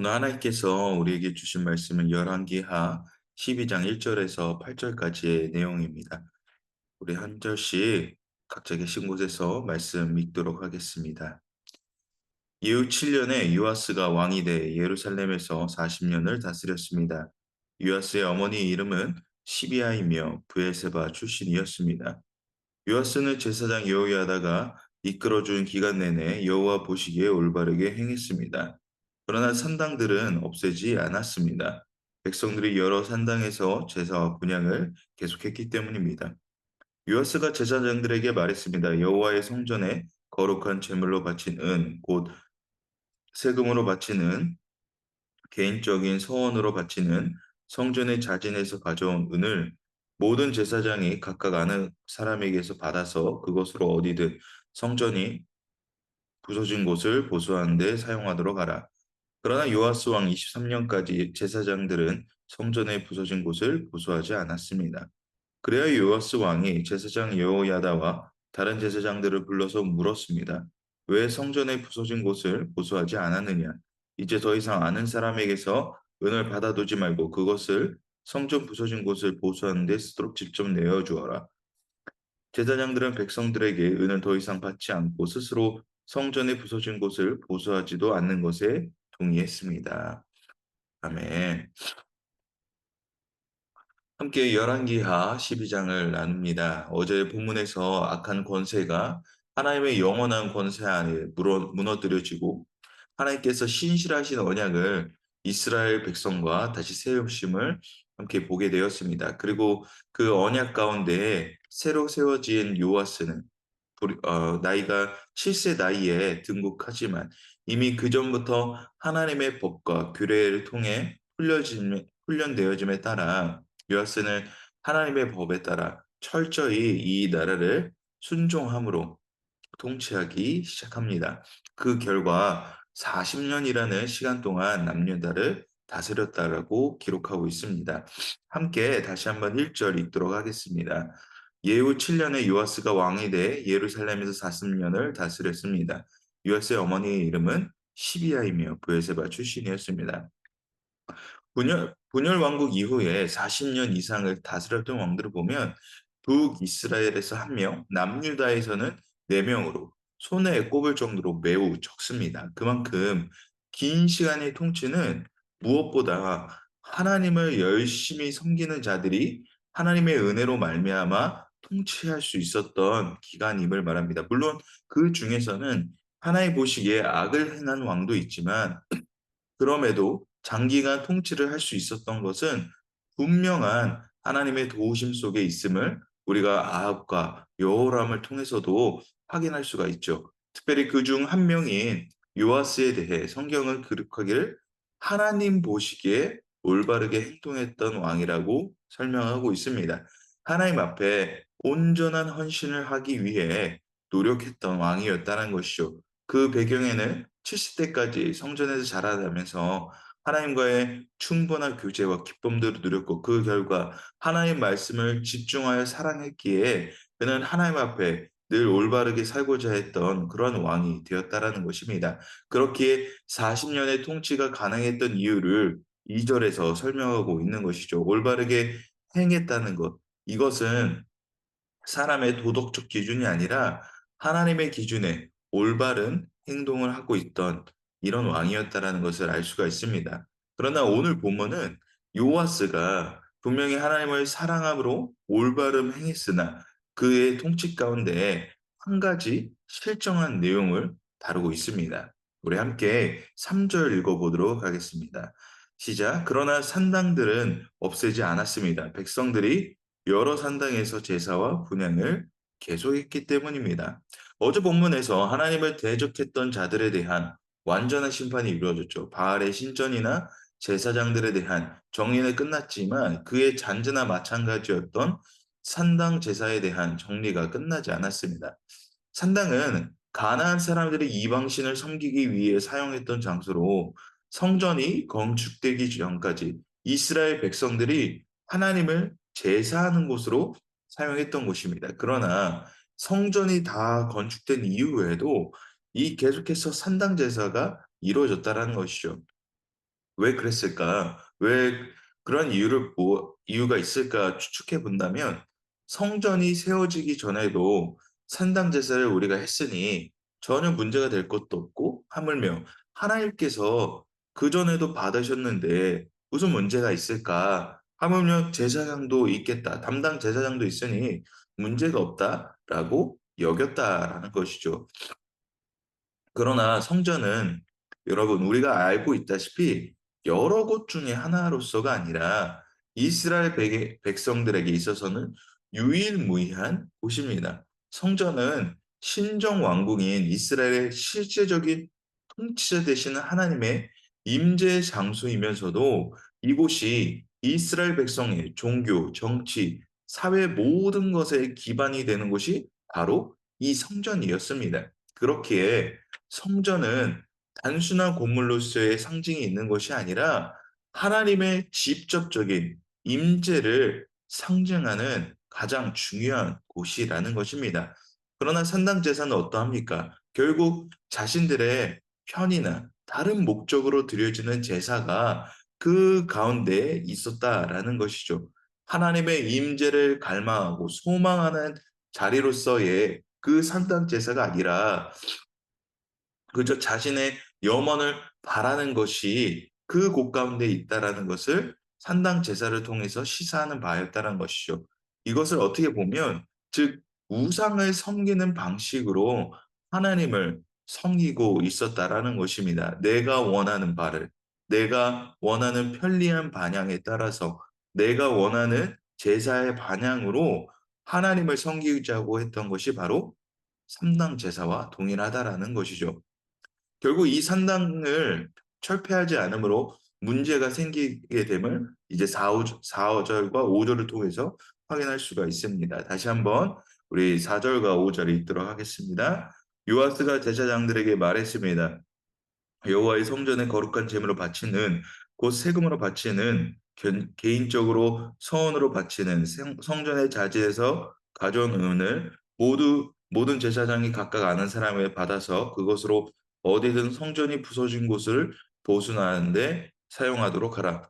오늘 하나님께서 우리에게 주신 말씀은 열왕기하 12장 1절에서 8절까지의 내용입니다. 우리 한 절씩 각자 계신 곳에서 말씀 읽도록 하겠습니다. 이후 7년에 유아스가 왕이 돼 예루살렘에서 40년을 다스렸습니다. 유아스의 어머니 이름은 시비아이며 부에세바 출신이었습니다. 유아스는 제사장 여호야다가 이끌어준 기간 내내 여호와 보시기에 올바르게 행했습니다. 그러나 산당들은 없애지 않았습니다. 백성들이 여러 산당에서 제사와 분양을 계속했기 때문입니다. 유아스가 제사장들에게 말했습니다. 여호와의 성전에 거룩한 제물로 바친 은, 곧 세금으로 바치는 개인적인 서원으로 바치는 성전의 자진에서 가져온 은을 모든 제사장이 각각 아는 사람에게서 받아서 그것으로 어디든 성전이 부서진 곳을 보수하는 데 사용하도록 하라. 그러나 요아스 왕 23년까지 제사장들은 성전의 부서진 곳을 보수하지 않았습니다. 그래야 요아스 왕이 제사장 여호야다와 다른 제사장들을 불러서 물었습니다. 왜 성전의 부서진 곳을 보수하지 않았느냐? 이제 더 이상 아는 사람에게서 은을 받아두지 말고 그것을 성전 부서진 곳을 보수하는 데 쓰도록 직접 내어주어라. 제사장들은 백성들에게 은을 더 이상 받지 않고 스스로 성전의 부서진 곳을 보수하지도 않는 것에 동의했습니다. 아멘. 함께 열왕기하 12장을 나눕니다. 어제 본문에서 악한 권세가 하나님의 영원한 권세 안에 무너뜨려지고 하나님께서 신실하신 언약을 이스라엘 백성과 다시 세우심을 함께 보게 되었습니다. 그리고 그 언약 가운데 새로 세워진 요아스는 어, 나이가 7세 나이에 등극하지만 이미 그 전부터 하나님의 법과 규례를 통해 훈련짐, 훈련되어짐에 따라 요아스는 하나님의 법에 따라 철저히 이 나라를 순종함으로 통치하기 시작합니다. 그 결과 40년이라는 시간 동안 남유다를 다스렸다라고 기록하고 있습니다. 함께 다시 한번 1절 읽도록 하겠습니다. 예후 7년에 요아스가 왕이 돼 예루살렘에서 40년을 다스렸습니다. 요아스의 어머니의 이름은 시비아이며 부에세바 출신이었습니다. 분열, 분열 왕국 이후에 40년 이상을 다스렸던 왕들을 보면 북이스라엘에서 한 명, 남유다에서는 4명으로 손에 꼽을 정도로 매우 적습니다. 그만큼 긴 시간의 통치는 무엇보다 하나님을 열심히 섬기는 자들이 하나님의 은혜로 말미암아 통치할 수 있었던 기간임을 말합니다. 물론 그 중에서는 하나의 보시기에 악을 행한 왕도 있지만 그럼에도 장기간 통치를 할 수 있었던 것은 분명한 하나님의 도우심 속에 있음을 우리가 아합과 여호람을 통해서도 확인할 수가 있죠. 특별히 그 중 한 명인 요아스에 대해 성경을 기록하기를 하나님 보시기에 올바르게 행동했던 왕이라고 설명하고 있습니다. 하나님 앞에 온전한 헌신을 하기 위해 노력했던 왕이었다는 것이죠. 그 배경에는 70대까지 성전에서 자라나면서 하나님과의 충분한 교제와 기쁨들을 누렸고 그 결과 하나님 말씀을 집중하여 사랑했기에 그는 하나님 앞에 늘 올바르게 살고자 했던 그런 왕이 되었다라는 것입니다. 그렇기에 40년의 통치가 가능했던 이유를 2절에서 설명하고 있는 것이죠. 올바르게 행했다는 것. 이것은 사람의 도덕적 기준이 아니라 하나님의 기준에 올바른 행동을 하고 있던 이런 왕이었다라는 것을 알 수가 있습니다. 그러나 오늘 본문은 요아스가 분명히 하나님을 사랑함으로 올바름 행했으나 그의 통치 가운데 한 가지 실정한 내용을 다루고 있습니다. 우리 함께 3절 읽어보도록 하겠습니다. 시작. 그러나 산당들은 없애지 않았습니다. 백성들이 여러 산당에서 제사와 분양을 계속했기 때문입니다. 어제 본문에서 하나님을 대적했던 자들에 대한 완전한 심판이 이루어졌죠. 바알의 신전이나 제사장들에 대한 정리는 끝났지만 그의 잔재나 마찬가지였던 산당 제사에 대한 정리가 끝나지 않았습니다. 산당은 가나안 사람들이 이방신을 섬기기 위해 사용했던 장소로 성전이 건축되기 전까지 이스라엘 백성들이 하나님을 제사하는 곳으로 사용했던 곳입니다. 그러나 성전이 다 건축된 이후에도 이 계속해서 산당 제사가 이루어졌다라는 것이죠. 왜 그랬을까? 왜 그런 이유를 뭐 이유가 있을까 추측해 본다면 성전이 세워지기 전에도 산당 제사를 우리가 했으니 전혀 문제가 될 것도 없고 하물며 하나님께서 그전에도 받으셨는데 무슨 문제가 있을까? 하물며 제사장도 있겠다. 담당 제사장도 있으니 문제가 없다 라고 여겼다라는 것이죠. 그러나 성전은 여러분 우리가 알고 있다시피 여러 곳 중에 하나로서가 아니라 이스라엘 백- 백성들에게 있어서는 유일무이한 곳입니다. 성전은 신정 왕궁인 이스라엘의 실제적인 통치자 되시는 하나님의 임재 장소이면서도 이곳이 이스라엘 백성의 종교, 정치, 사회 모든 것의 기반이 되는 곳이 바로 이 성전이었습니다. 그렇기에 성전은 단순한 건물로서의 상징이 있는 것이 아니라 하나님의 직접적인 임재를 상징하는 가장 중요한 곳이라는 것입니다. 그러나 산당 제사는 어떠합니까? 결국 자신들의 편이나 다른 목적으로 드려지는 제사가 그 가운데 있었다라는 것이죠. 하나님의 임재를 갈망하고 소망하는 자리로서의 그 산당 제사가 아니라 그저 자신의 염원을 바라는 것이 그 곳 가운데 있다라는 것을 산당 제사를 통해서 시사하는 바였다는 것이죠. 이것을 어떻게 보면 즉 우상을 섬기는 방식으로 하나님을 섬기고 있었다라는 것입니다. 내가 원하는 바를 내가 원하는 편리한 반향에 따라서 내가 원하는 제사의 반향으로 하나님을 섬기자고 했던 것이 바로 삼당 제사와 동일하다라는 것이죠. 결국 이 산당을 철폐하지 않으므로 문제가 생기게 됨을 이제 4, 4절과 5절을 통해서 확인할 수가 있습니다. 다시 한번 우리 4절과 5절을 읽도록 하겠습니다. 요아스가 제사장들에게 말했습니다. 여호와의 성전에 거룩한 제물로 바치는 곧 세금으로 바치는 개인적으로 서원으로 바치는 성전의 자지에서 가져온 은을 모두 모든 제사장이 각각 아는 사람을 받아서 그것으로 어디든 성전이 부서진 곳을 보수하는데 사용하도록 하라.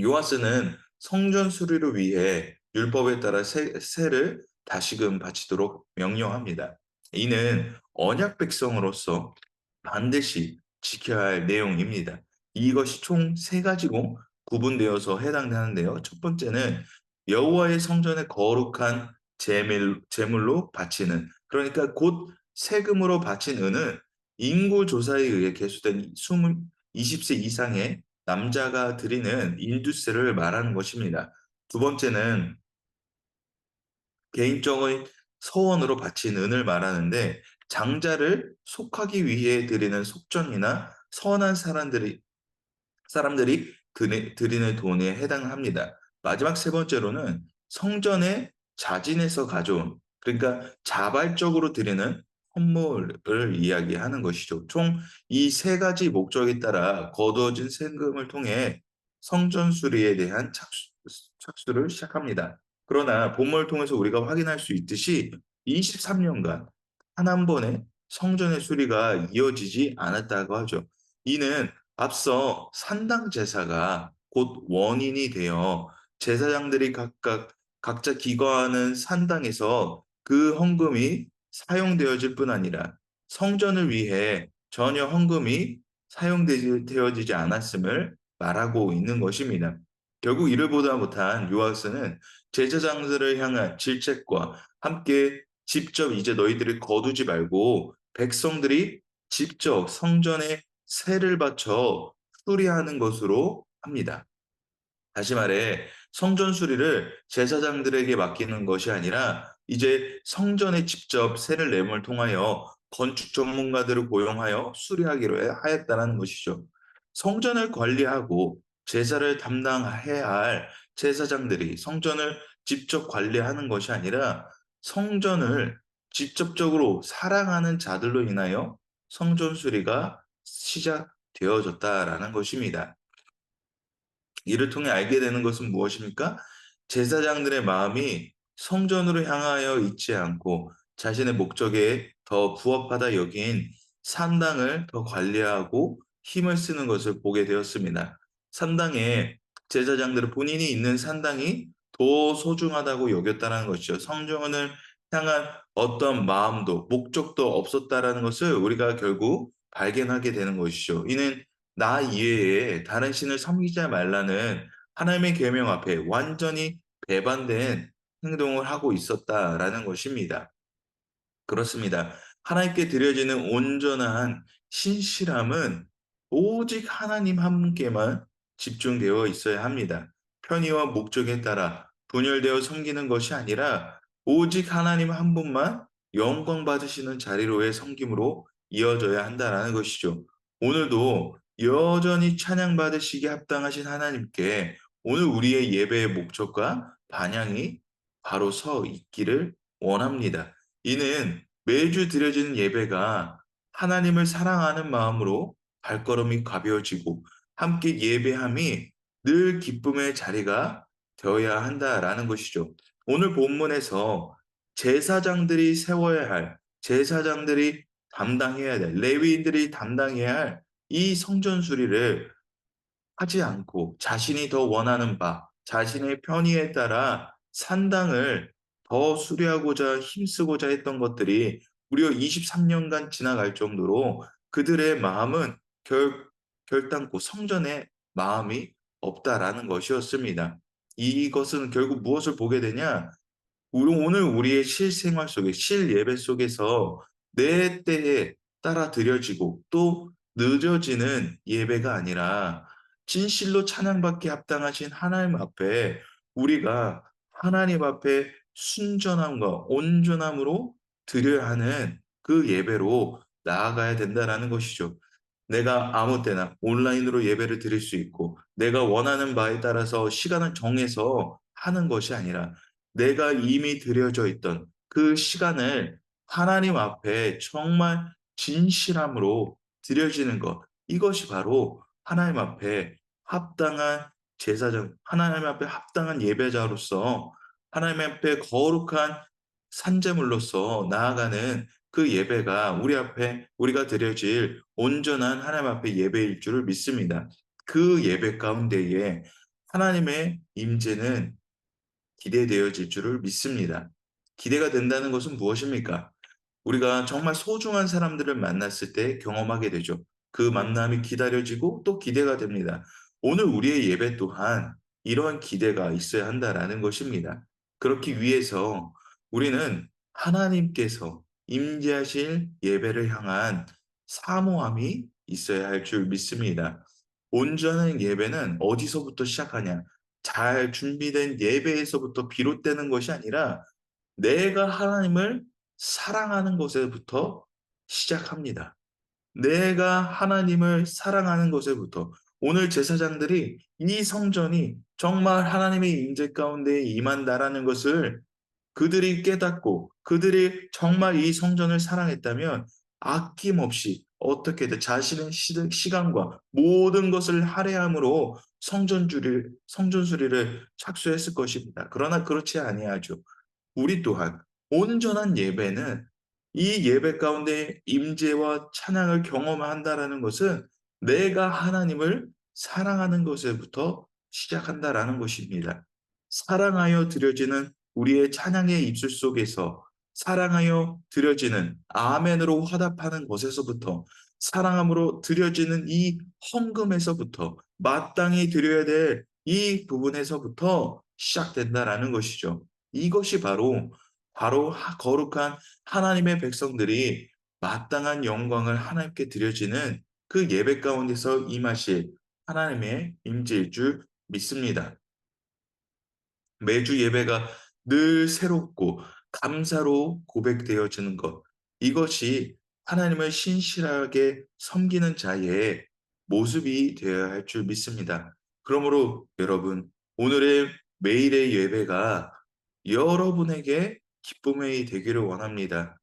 요아스는 성전 수리를 위해 율법에 따라 세, 세를 다시금 바치도록 명령합니다. 이는 언약 백성으로서 반드시 지켜야 할 내용입니다. 이것이 총 세 가지고 구분되어서 해당되는데요. 첫 번째는 여호와의 성전에 거룩한 제물, 제물로 바치는 그러니까 곧 세금으로 바친 은은 인구 조사에 의해 개수된 20, 20 세 이상의 남자가 드리는 인두세를 말하는 것입니다. 두 번째는 개인적인 서원으로 바친 은을 말하는데 장자를 속하기 위해 드리는 속전이나 선한 사람들이 사람들이 드리는 돈에 해당합니다. 마지막 세 번째로는 성전의 자진에서 가져온 그러니까 자발적으로 드리는 선물을 이야기하는 것이죠. 총 이 세 가지 목적에 따라 거두어진 세금을 통해 성전 수리에 대한 착수, 착수를 시작합니다. 그러나 본문을 통해서 우리가 확인할 수 있듯이 23년간 한 한 번에 성전의 수리가 이어지지 않았다고 하죠. 이는 앞서 산당 제사가 곧 원인이 되어 제사장들이 각각 각자 기거하는 산당에서 그 헌금이 사용되어질 뿐 아니라 성전을 위해 전혀 헌금이 사용되어지지 않았음을 말하고 있는 것입니다. 결국 이를 보다 못한 요하스는 제사장들을 향한 질책과 함께 직접 이제 너희들이 거두지 말고 백성들이 직접 성전에 세를 바쳐 수리하는 것으로 합니다. 다시 말해 성전 수리를 제사장들에게 맡기는 것이 아니라 이제 성전에 직접 세를 내음을 통하여 건축 전문가들을 고용하여 수리하기로 하였다는 것이죠. 성전을 관리하고 제사를 담당해야 할 제사장들이 성전을 직접 관리하는 것이 아니라 성전을 직접적으로 사랑하는 자들로 인하여 성전 수리가 시작되어졌다라는 것입니다. 이를 통해 알게 되는 것은 무엇입니까? 제사장들의 마음이 성전으로 향하여 있지 않고 자신의 목적에 더 부합하다 여긴 산당을 더 관리하고 힘을 쓰는 것을 보게 되었습니다. 산당에 제사장들은 본인이 있는 산당이 더 소중하다고 여겼다는 것이죠. 성전을 향한 어떤 마음도 목적도 없었다라는 것을 우리가 결국 발견하게 되는 것이죠. 이는 나 이외에 다른 신을 섬기지 말라는 하나님의 계명 앞에 완전히 배반된 행동을 하고 있었다라는 것입니다. 그렇습니다. 하나님께 드려지는 온전한 신실함은 오직 하나님 한 분께만 집중되어 있어야 합니다. 편의와 목적에 따라 분열되어 섬기는 것이 아니라 오직 하나님 한 분만 영광 받으시는 자리로의 섬김으로 이어져야 한다라는 것이죠. 오늘도 여전히 찬양 받으시기에 합당하신 하나님께 오늘 우리의 예배의 목적과 반향이 바로 서 있기를 원합니다. 이는 매주 드려지는 예배가 하나님을 사랑하는 마음으로 발걸음이 가벼워지고 함께 예배함이 늘 기쁨의 자리가 되어야 한다라는 것이죠. 오늘 본문에서 제사장들이 세워야 할, 제사장들이 담당해야 될, 레위인들이 담당해야 할 이 성전 수리를 하지 않고 자신이 더 원하는 바, 자신의 편의에 따라 산당을 더 수리하고자 힘쓰고자 했던 것들이 무려 23년간 지나갈 정도로 그들의 마음은 결, 결단코 성전에 마음이 없다라는 것이었습니다. 이것은 결국 무엇을 보게 되냐? 오늘 우리의 실생활 속에, 실예배 속에서 내 때에 따라 드려지고 또 늦어지는 예배가 아니라 진실로 찬양받기 합당하신 하나님 앞에 우리가 하나님 앞에 순전함과 온전함으로 드려야 하는 그 예배로 나아가야 된다라는 것이죠. 내가 아무 때나 온라인으로 예배를 드릴 수 있고 내가 원하는 바에 따라서 시간을 정해서 하는 것이 아니라 내가 이미 드려져 있던 그 시간을 하나님 앞에 정말 진실함으로 드려지는 것 이것이 바로 하나님 앞에 합당한 제사장 하나님 앞에 합당한 예배자로서 하나님 앞에 거룩한 산재물로서 나아가는 그 예배가 우리 앞에 우리가 드려질 온전한 하나님 앞에 예배일 줄을 믿습니다. 그 예배 가운데에 하나님의 임재는 기대되어질 줄을 믿습니다. 기대가 된다는 것은 무엇입니까? 우리가 정말 소중한 사람들을 만났을 때 경험하게 되죠. 그 만남이 기다려지고 또 기대가 됩니다. 오늘 우리의 예배 또한 이러한 기대가 있어야 한다라는 것입니다. 그렇기 위해서 우리는 하나님께서 임재하실 예배를 향한 사모함이 있어야 할 줄 믿습니다. 온전한 예배는 어디서부터 시작하냐? 잘 준비된 예배에서부터 비롯되는 것이 아니라 내가 하나님을 사랑하는 것에부터 시작합니다. 내가 하나님을 사랑하는 것에부터 오늘 제사장들이 이 성전이 정말 하나님의 임재 가운데 임한다라는 것을 그들이 깨닫고 그들이 정말 이 성전을 사랑했다면 아낌없이 어떻게든 자신의 시간과 모든 것을 할애함으로 성전 주를 성전 수리를 착수했을 것입니다. 그러나 그렇지 아니하죠. 우리 또한 온전한 예배는 이 예배 가운데 임재와 찬양을 경험한다라는 것은 내가 하나님을 사랑하는 것에부터 시작한다라는 것입니다. 사랑하여 드려지는 우리의 찬양의 입술 속에서 사랑하여 드려지는 아멘으로 화답하는 것에서부터 사랑함으로 드려지는 이 헌금에서부터 마땅히 드려야 될 이 부분에서부터 시작된다라는 것이죠. 이것이 바로 바로 거룩한 하나님의 백성들이 마땅한 영광을 하나님께 드려지는 그 예배 가운데서 임하실 하나님의 임재일 줄 믿습니다. 매주 예배가 늘 새롭고 감사로 고백되어지는 것. 이것이 하나님을 신실하게 섬기는 자의 모습이 되어야 할 줄 믿습니다. 그러므로 여러분, 오늘의 매일의 예배가 여러분에게 기쁨의 되기를 원합니다.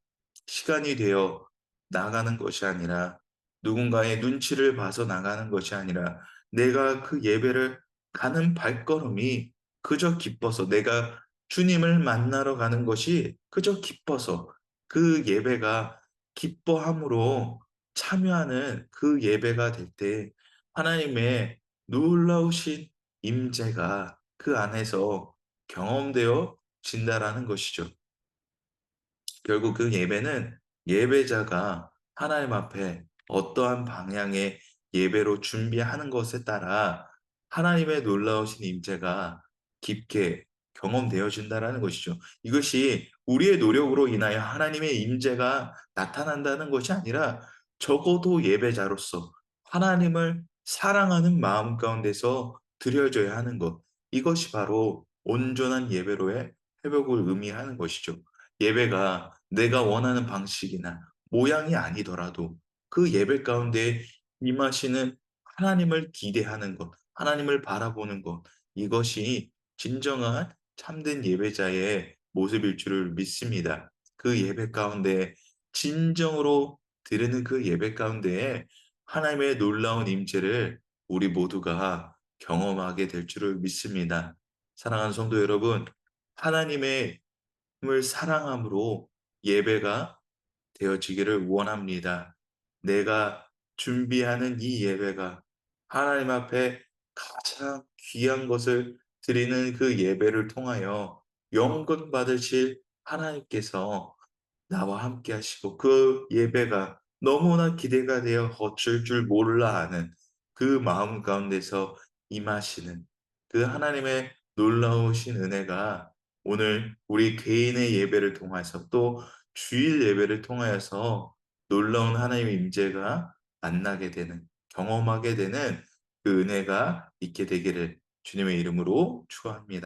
시간이 되어 나가는 것이 아니라 누군가의 눈치를 봐서 나가는 것이 아니라 내가 그 예배를 가는 발걸음이 그저 기뻐서 내가 주님을 만나러 가는 것이 그저 기뻐서 그 예배가 기뻐함으로 참여하는 그 예배가 될 때 하나님의 놀라우신 임재가 그 안에서 경험되어 진다라는 것이죠. 결국 그 예배는 예배자가 하나님 앞에 어떠한 방향의 예배로 준비하는 것에 따라 하나님의 놀라우신 임재가 깊게 경험되어진다라는 것이죠. 이것이 우리의 노력으로 인하여 하나님의 임재가 나타난다는 것이 아니라 적어도 예배자로서 하나님을 사랑하는 마음 가운데서 드려져야 하는 것. 이것이 바로 온전한 예배로의 회복을 의미하는 것이죠. 예배가 내가 원하는 방식이나 모양이 아니더라도 그 예배 가운데 임하시는 하나님을 기대하는 것, 하나님을 바라보는 것, 이것이 진정한 참된 예배자의 모습일 줄을 믿습니다. 그 예배 가운데 진정으로 드리는 그 예배 가운데에 하나님의 놀라운 임재를 우리 모두가 경험하게 될 줄을 믿습니다. 사랑하는 성도 여러분, 하나님의 을 사랑함으로 예배가 되어지기를 원합니다. 내가 준비하는 이 예배가 하나님 앞에 가장 귀한 것을 드리는 그 예배를 통하여 영광 받으실 하나님께서 나와 함께 하시고 그 예배가 너무나 기대가 되어 어쩔 줄 몰라 하는 그 마음 가운데서 임하시는 그 하나님의 놀라우신 은혜가 오늘 우리 개인의 예배를 통해서 또 주일 예배를 통하여서 놀라운 하나님의 임재가 만나게 되는 경험하게 되는 그 은혜가 있게 되기를 주님의 이름으로 축원합니다.